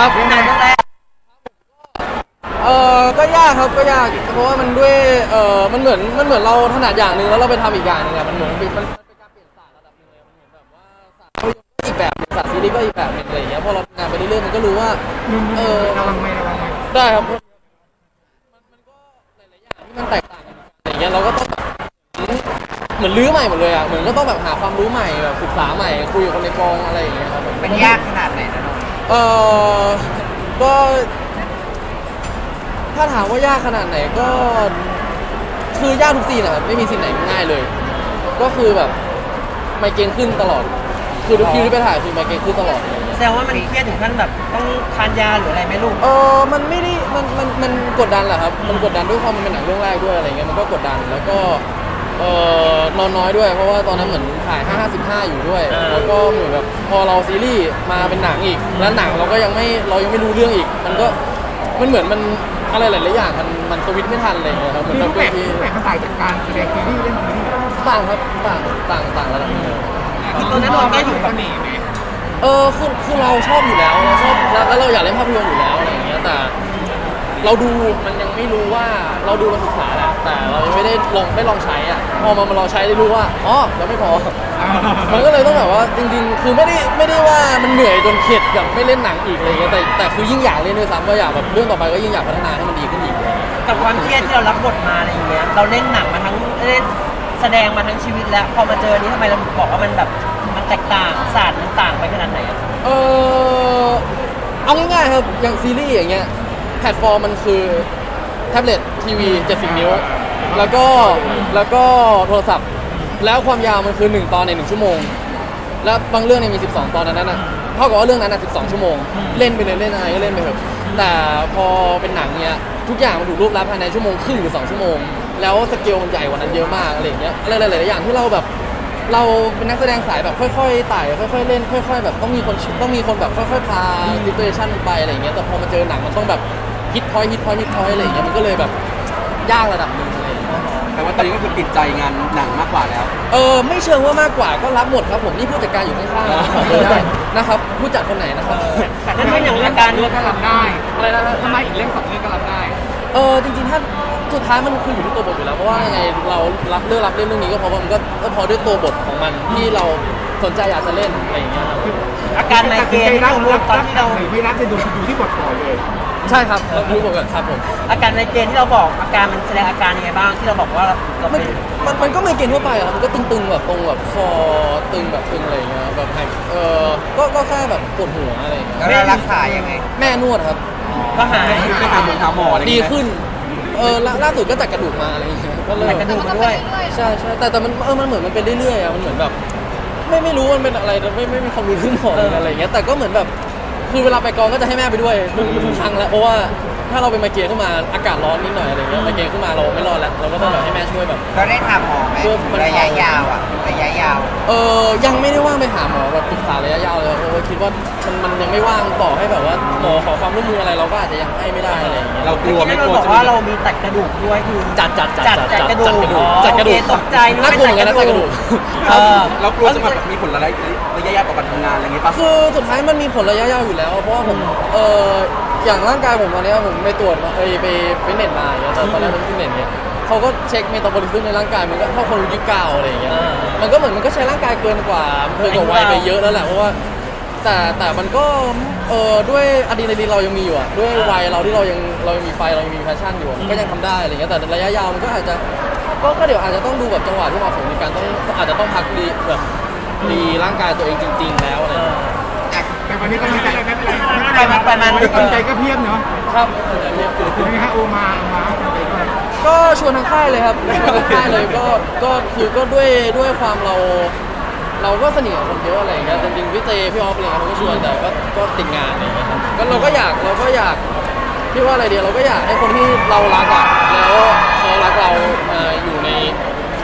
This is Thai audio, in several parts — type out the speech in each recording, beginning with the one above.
ครับเป็นไงบ้างแรกเออก็ยากครับก็ยากเพราะว่ามันด้วยเออมันเหมือนมันเหมือนเราถนัดอย่างหนึ่งแล้วเราไปทำอีกอย่างหนึ่งอะมันเหมือนมันเป็นมันเป็นการเปลี่ยนศาสตร์ระดับหนึ่งเลยมันเหมือนแบบว่าศาสตร์ภาพยนตร์ก็อีกแบบหนึ่งศาสตร์ซีรีส์ก็อีกแบบหนึ่งอะไรอย่างเงี้ยพอเราทำงานไปเรื่อยๆมันก็รู้ว่าเออระวังไหมระวังไหมได้ครับมันมันก็หลายๆอย่างที่มันแตกต่างกันอย่างเงี้ยเราก็ต้องแบบเหมือนรื้อใหม่หมดเลยอะเหมือนก็ต้องแบบหาความรู้ใหม่แบบศึกษาใหม่คุยกับคนในกองอะไรอย่างเงี้ยครับผมเป็นยากขนาดไหนนะน้อง เออก็ถ้าถามว่ายากขนาดไหนก็ คือยากทุกซีนนะครับไม่มีซีนไหนง่ายเลย ก็คือแบบไมเกรนขึ้นตลอด คือทุกคิวที่ไปถ่ายคือไมเกรนขึ้นตลอดอะไรอย่างเงี้ยแสดงว่ามันเครียดถึงขั้นแบบต้องทานยาหรืออะไรไหมลูก เออมันไม่ได้ มัน มัน มันกดดันแหละครับ มันกดดันด้วยความมันเป็นหนังเรื่องแรกด้วยอะไรเงี้ย มันก็กดดัน แล้วก็ เออนอนน้อยด้วย เพราะว่าตอนนั้นเหมือนถ่าย5 55 อยู่ด้วยอ่าแล้วก็เหมือนแบบพอเราซีรีส์มาเป็นหนังอีก แล้วหนังเราก็ยังไม่เรายังไม่รู้เรื่องอีก มันก็มันเหมือนมันอะไรหลายๆอย่างมันมันสวิตช์ไม่ทันอะไรอย่างเงี้ยครับเหมือนคือแบบรูปแบบที่รูปแบบมันต่างจากการแสดงซีรีส์เล่นซีรีส์ต่างครับต่างต่างต่างระดับหนึงเลยคือตอนนั้นเราก็อยู่กับเสน่ห์ไหม เออคือคือเราชอบอยู่แล้ว เราชอบแล้วแล้วเราอยากเล่นภาพยนตร์อยู่แล้วอะไรอย่างเงี้ยแต่ เราดูมันยังไม่รู้ว่าเราดูมาศึกษาแหละแต่เรายังไม่ได้ลองไม่ลองใช้อะพอมามาลองใช้ได้รู้ว่าอ๋อยังไม่พอ มันก็เลยต้องแบบว่าจริงๆ คือไม่ได้ไม่ได้ว่ามันเหนื่อยจนเข็ดกับไม่เล่นหนังอีกอะไรเงี้ยแต่แต่คือยิ่งอยากเล่นด้วยซ้ำก็อยากแบบเรื่องต่อไปก็ยิ่งอยากพัฒนาให้มันดีขึ้นอีกอะไรเงี้ยกับความเครียดที่เรารับบทมาอะไรอย่างเงี้ยเราเล่นหนังมาทั้งเล่นแสดงมาทั้งชีวิตแล้ว พอมาเจออนนี้ทำไมเราถึงบอกว่ามันแบบมันแตกต่างศาสตร์มันต่างไปขนาดไหนอะเออเอาง่ายๆครับอย่างซีรีส์อย่างเงี้ย แพลตฟอร์มมันคือแท็บเล็ตทีวี70 นิ้ว แล้วก็แล้วก็โทรศัพท์ แล้วความยาวมันคือ 1 ตอนใน 1 ชั่วโมง แล้วบางเรื่องเนี่ยมี 12 ตอนนั้นน่ะเท่ากับว่าเรื่องนั้นน่ะ12 ชั่วโมง เล่นไปเลยเล่นอะไรก็เล่นไปเถอะแต่พอเป็นหนังเนี่ยทุกอย่างมันถูกรวบรัดภายในชั่วโมงครึ่งหรือ2ชั่วโมง แล้วสเกลมันใหญ่กว่านั้นเยอะมากอะไรอย่างเงี้ยอะไรหลายๆอย่างที่เราแบบ เราเป็นนักแสดงสายแบบค่อยๆไต่ค่อยๆเล่น ค่อย ๆ แบบต้องมีคนต้องมีคนแบบค่อยๆพาซิตูเอชันไปอะไรอย่างเงี้ยแต่พอมาเจอหนังมันต้องแบบฮิตพอยฮิตพอยฮิตพอยอะไรอย่างเงี้ยมันก็เลยแบบยากระดับหนึ่งอะไรอย่างเงี้ยแต่ว่าตอนนี้ก็คือติดใจงานหนังมากกว่าแล้ว เออไม่เชิงว่ามากกว่าก็รับหมดครับผมนี่ผู้จัดการอยู่ข้างๆนะขอเลยได้นะครับผู้จัดคนไหนนะครับนั่นเป็นอย่างอาการเรื่องก็รับได้อะไรนะทำไมอีกเรื่องสองเรื่องก็รับได้เออจริงๆถ้า สุดท้ายมันคืออยู่ที่ตัวบทอยู่แล้วเพราะว่ายังไงเรารับเลือกรับเล่นเรื่องนี้ก็เพราะว่ามันก็ก็พอด้วยตัวบทของมันที่เราสนใจอยากจะเล่นอะไรอย่างเงี้ยครับอาการไมเกรนที่เรารู้ตอนที่เราหรือไม่รับจะดูดูที่บทก่อนเลยใช่ครับเรารู้บทกันครับผม อาการไมเกรนที่เราบอกอาการมันแสดงอาการยังไงบ้างที่เราบอกว่าเรามันเป็น มันมันก็ไม่เกณฑ์ทั่วไปอะครับมันก็ตึงๆแบบตรงแบบคอตึงแบบตึงอะไรอย่างเงี้ยแบบไฮเออก็ก็แค่แบบปวดหัวอะไรอย่างเงี้ยแล้วเรารักษายังไง แม่นวดครับ ก็หาย ไปหาหมอหาหมออะไรอย่างดีเงี้ย ขึ้น เออล่าล่าสุดก็จัดกระดูกมาอะไรอย่างเงี้ยก็เลยแต่กระดูก มาด้วย ใช่ใช่แต่แต่มันเออมันเหมือนมันเป็นเรื่อยๆอะมันเหมือนแบบ ไม่ไม่รู้มันเป็นอะไรไม่ไม่มีความรู้เรื่องหมอหรืออะไรอย่างเงี้ยแต่ก็เหมือนแบบคือเวลาไปกองก็จะให้แม่ไปด้วยทุกทุกครั้งแล้วเพราะว่าถ้าเราเป็นไมเกรนขึ้นมาอากาศร้อนนิดหน่อยอะไรเงี้ยไมเกรนขึ้นมาเราไม่รอดแล้วเราก็ต้องแบบให้แม่ช่วยแบบเราได้ถามหมอไหมเพื่อมัน ระยะยาวอะระยะยาว เออยังไม่ได้ว่างไปหาหมอ คิดว่ามันมันยังไม่ว่างต่อให้แบบว่าหมอขอความร่วมมืออะไรเราก็อาจจะยังให้ไม่ได้อะไรอย่างเงี้ยเรากลัวไม่ที่กเราลัวบอกจะว่ามีเรามีตัดกระดูกด้วยคือ จัดจัดจัดจัดจัดกระดูกจัดกระดูกอ๋อจัดกระดูกโอเคตกใจนึกน่าว่ากลัวเหมือนกันนะจัจัดดกกระระดูดูก ก เออ เรากลัวจะแบบมีผลอะไรระยะยาวต่อการทำงานอะไรอย่างเงี้ยป่ะคือสุดท้ายมันมีผลระยะยาวอยู่แล้ว เพราะว่าผมเอออย่างร่างกายผมตอนเนี้ยผมไปตรวจมาเอยไปฟิตเนสมาอย่างเงี้ยตอนตอนแรกเป็นฟิตเนสเนี่ยเขาก็เช็คเมตาบอลิซึมในร่างกายมันก็เท่าคนอายุยี่สิบเก้าอะไรอย่างเงี้ยอ่ามันก็เหมือนมันก็ใช้ร่างกายเกินกว่าเกินกว่าวัยไปเยอะแล้วแหละเพราะว่า แต่แต่มันก็เออด้วยอะดรีนาลีนเรายังมีอยู่อะด้วยวัยเราที่เรายังเรายังมีไฟเรายังมีแพชชั่นอยู่อะมันก็ยังทำได้อะไรเงี้ยแต่ระยะยาวมันก็อาจจะก็ก็เดี๋ยวอาจจะต้องดูแบบจังหวะที่เหมาะสมในการต้องอาจจะต้องพักดีแบบดีร่างกายตัวเองจริง ๆ แล้วอะไรเอเงี้ยอแต่วันนี้ก็ไม่เป็นไรไม่เป็นไรไปมาไปมาวันนี้กำลังใจก็เพียบเนาะครับถึงนะฮะโอมาโอมาเอาใจด้วยก็ชวนทางค่ายเลยครับชวนทางค่ายเลยก็ก็คือก็ด้วยด้วยความเรา เราก็สนิทกับคนเยอะอะไรอย่างเงี้ยจริงๆพี่เจพี่ออฟอะไรเงี้ยเขาก็ชวนแต่ก็ก็ติดงานอะไรอย่างเงี้ยครับก็เราก็อยากเราก็อยากพี่ว่าอะไรเดียวเราก็อยากให้คนที่เรารักอะแล้วเขารักเรามาอยู่ใน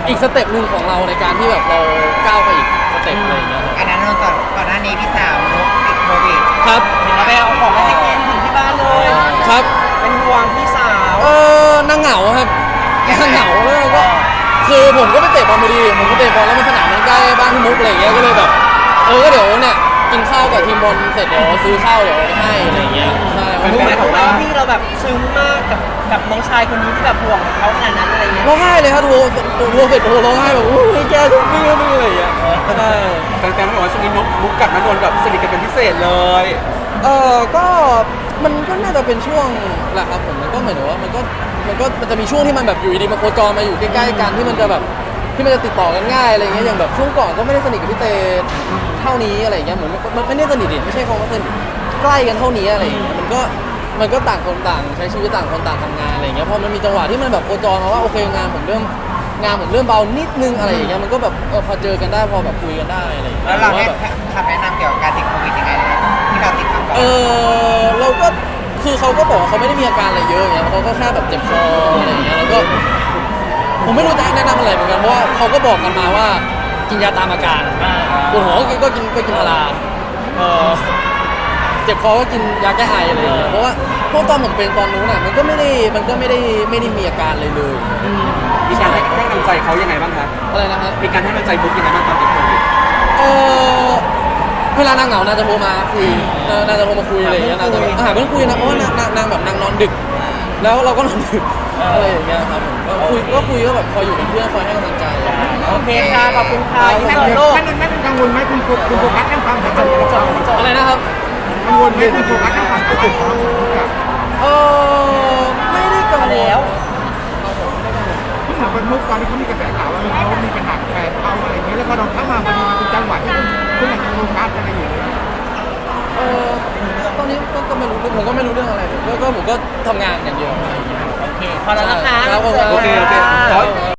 อีกสเต็ปหนึ่งของเราในการที่แบบเราก้าวไปอีกสเต็ปอะไรอย่างเงี้ยครับอันนั้นก่อนก่อนหน้านี้พี่สาวนุกติดโควิดครับ เห็นเราไปเอาของไป มุกอะไรอย่างเงี้ยก็เลยแบบเออก็เดี๋ยวเนี่ยจกินข้าวกับทีมบอลเสร็จเดี๋ยวซื้อข้าวเดี๋ยวเอาไปให้อะไรอย่างเงี้ยใช่รู้ไหมรู้ไหมว่าพี่เราแบบซึ้งมากกับกับน้องชายคนนี้ที่แบบห่วงเขาขนาดนั้นอะไรเงี้ยร้องไห้เลยครับโทรโทรเสร็จโทรร้องไห้แบบอู้ยแกทุกเรื่องเลยอะไรอย่างเงี้ยใช่แฟนๆบอกว่าช่วงนี้นุกมุกกับนันนนท์แบบสนิทกันเป็นพิเศษเลยเออก็มันก็น่าจะเป็นช่วงแหละครับผมมันก็เหมือนว่ามันก็มันก็มันจะมีช่วงที่มันแบบอยู่ดีๆมันโคจรมาอยู่ใกล้ๆกันที่มันจะแบบ ที่มันจะติดต่อกันง่ายอะไรอย่างเงี้ยอย่างแบบช่วงก่อนก็ไม่ได้สนิทกับพี่เตเท่านี้อะไรอย่างเงี้ยเหมือนมันมันไม่ได้สนิทดิไม่ใช่คำว่าสนิทใกล้กันเท่านี้อะไรอย่างเงี้ยมันก็มันก็ต่างคนต่างใช้ชีวิตต่างคนต่างทำงานอะไรอย่างเงี้ยพอมันมีจังหวะที่มันแบบโคจรมาว่าโอเคงานผมเริ่มงานผมเริ่มเบานิดนึงอะไรอย่างเงี้ยมันก็แบบเออพอเจอกันได้พอแบบคุยกันได้อะไรอย่างเงี้ยแล้วเราได้แบบคำแนะนำเกี่ยวกับการติดโควิดยังไงนะที่เราติดมาก่อนเออเราก็คือเขาก็บอกว่าเขาไม่ได้มีอาการอะไรเยอะอย่างเงี้ยเขาก็แค่แบบเจ็บคออะไรอย่างเงี้ยแล้วก็ ผมไม่รู้จะแนะนำอะไรเหมือนกันเพราะว่าเขาก็บอกกันมาว่ากินยาตามอาการปวดหัวก็กินก็กินก็กินพาราเออเจ็บคอก็กินยาแก้ไออะไรอย่างเงี้ยเพราะว่าเพราะตอนผมเป็นตอนนู้นน่ะมันก็ไม่ได้มันก็ไม่ได้ไม่ได้มีอาการเลยเลยมีการให้ให้กำลังใจเขายังไงบ้างคะอะไรนะฮะมีการให้กำลังใจมุกยังไงบ้างตอนติดโควิดเออเวลานางเหงาน่าจะโทรมาคุยน่าน่าจะโทรมาคุยอะไรอย่างเงี้ยน่าจะหาเพื่อนคุยนะเพราะว่านางนางนางแบบนางนอนดึก แล้วเราก็นอนดึก อะไรอย่างเงี้ยครับผมก็คุยก็คุยก็แบบคอยอยู่เป็นเพื่อนคอยให้กำลังใจโอเคค่ะขอบคุณค่ะขอบคุณที่ครัเสิบร์ฟโลกไม่เป็นไม่เป็นกังวลไหมคุณโฟคุณโฟกัสเรื่องความสัมพันธ์ของเราอะไรนะครับกังวลไหมคุณโฟกัสเรื่องความสัมพันธ์ของเรากับเออไม่ได้กังวลแล้วที่เหมือนเป็นมุกตอนนี้เขามีกระแสข่าวว่าเขามีปัญหาแฟนเขาอะไรอย่างเงี้ยแล้วพอเราเข้ามาพอดีมันเป็นจังหวะที่คุณอยากจะโฟกัสอะไรอย่างเงี้ยเออตอนนี้ก็ก็ไม่รู้ผมก็ไม่รู้เรื่องอะไรก็ก็ผมก็ทำงานอย่างเดียว อะไรอย่างเงี้ยโอเคพอแล้วนะคะครับผมสิร์ฟโอเคโอเคค่ะขอ